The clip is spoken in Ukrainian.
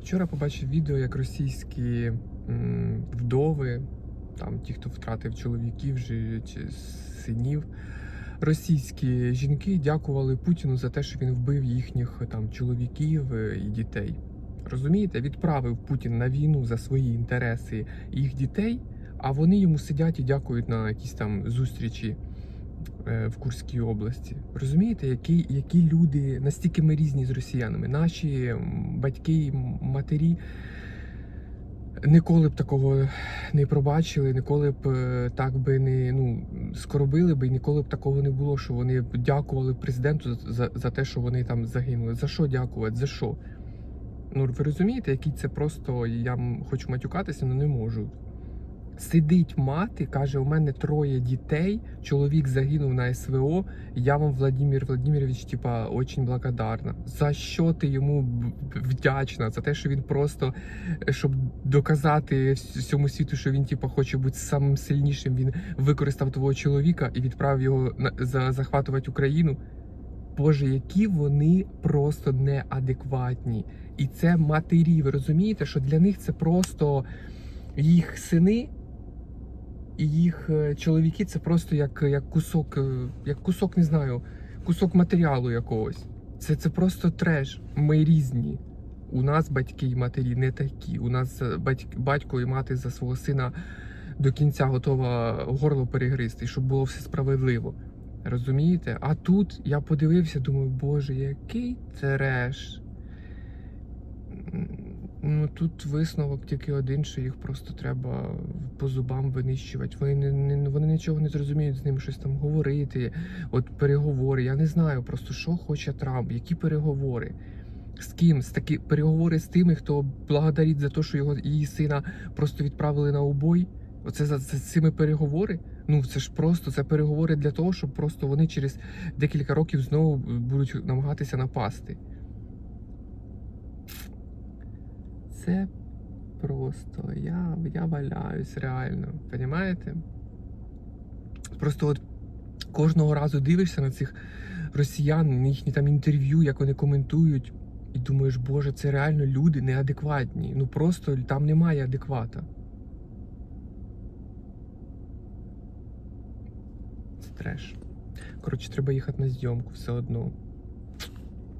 Вчора побачив відео, як російські вдови, там ті, хто втратив чоловіків чи синів, російські жінки дякували Путіну за те, що він вбив їхніх там чоловіків е, і дітей. Розумієте, відправив Путін на війну за свої інтереси їх дітей, а вони йому сидять і дякують на якісь там зустрічі е, в Курській області. Розумієте, які, які люди настільки ми різні з росіянами. Наші батьки, матері ніколи б такого не пробачили, ніколи б е, так би не ну, скоробили б і ніколи б такого не було, що вони б дякували президенту за, за, те, що вони там загинули. За що дякувати? За що? Ну, ви розумієте, який це просто я хочу матюкатися, але не можу. Сидить мати, каже: у мене троє дітей, чоловік загинув на СВО. Я вам, Владимир Владимирович, типа, очень благодарна. За що ти йому вдячна? За те, що він просто, е, щоб доказати всьому світу, що він типа хоче бути самим сильнішим, він використав твого чоловіка і відправив його на захватувати Україну. Боже, які вони просто неадекватні. І це матері. Ви розумієте, що для них це просто їх сини і їх е, чоловіки це просто як, як кусок, е, як кусок, не знаю, кусок матеріалу якогось. Це, це просто треш. Ми різні. У нас батьки і матері не такі. У нас е, батьк, батько і мати за свого сина до кінця готова горло перегризти, щоб було все справедливо. Розумієте? А тут я подивився, думаю, боже, який треш. Ну тут висновок тільки один, що їх просто треба по зубам винищувати. Вони не, не вони нічого не зрозуміють з ними щось там говорити. От переговори. Я не знаю просто що хоче Трамп, які переговори. З ким? З такі переговори з тими, хто благодарить за те, що його її сина просто відправили на убой. Оце за, за цими переговори. Ну це ж просто це переговори для того, щоб просто вони через декілька років знову будуть намагатися напасти. Це просто я, я валяюсь реально. Понімаєте? Просто от кожного разу дивишся на цих росіян, на їхні там інтерв'ю, як вони коментують, і думаєш, боже, це реально люди неадекватні. Ну просто там немає адеквата. Це треш. Коротше, треба їхати на зйомку все одно.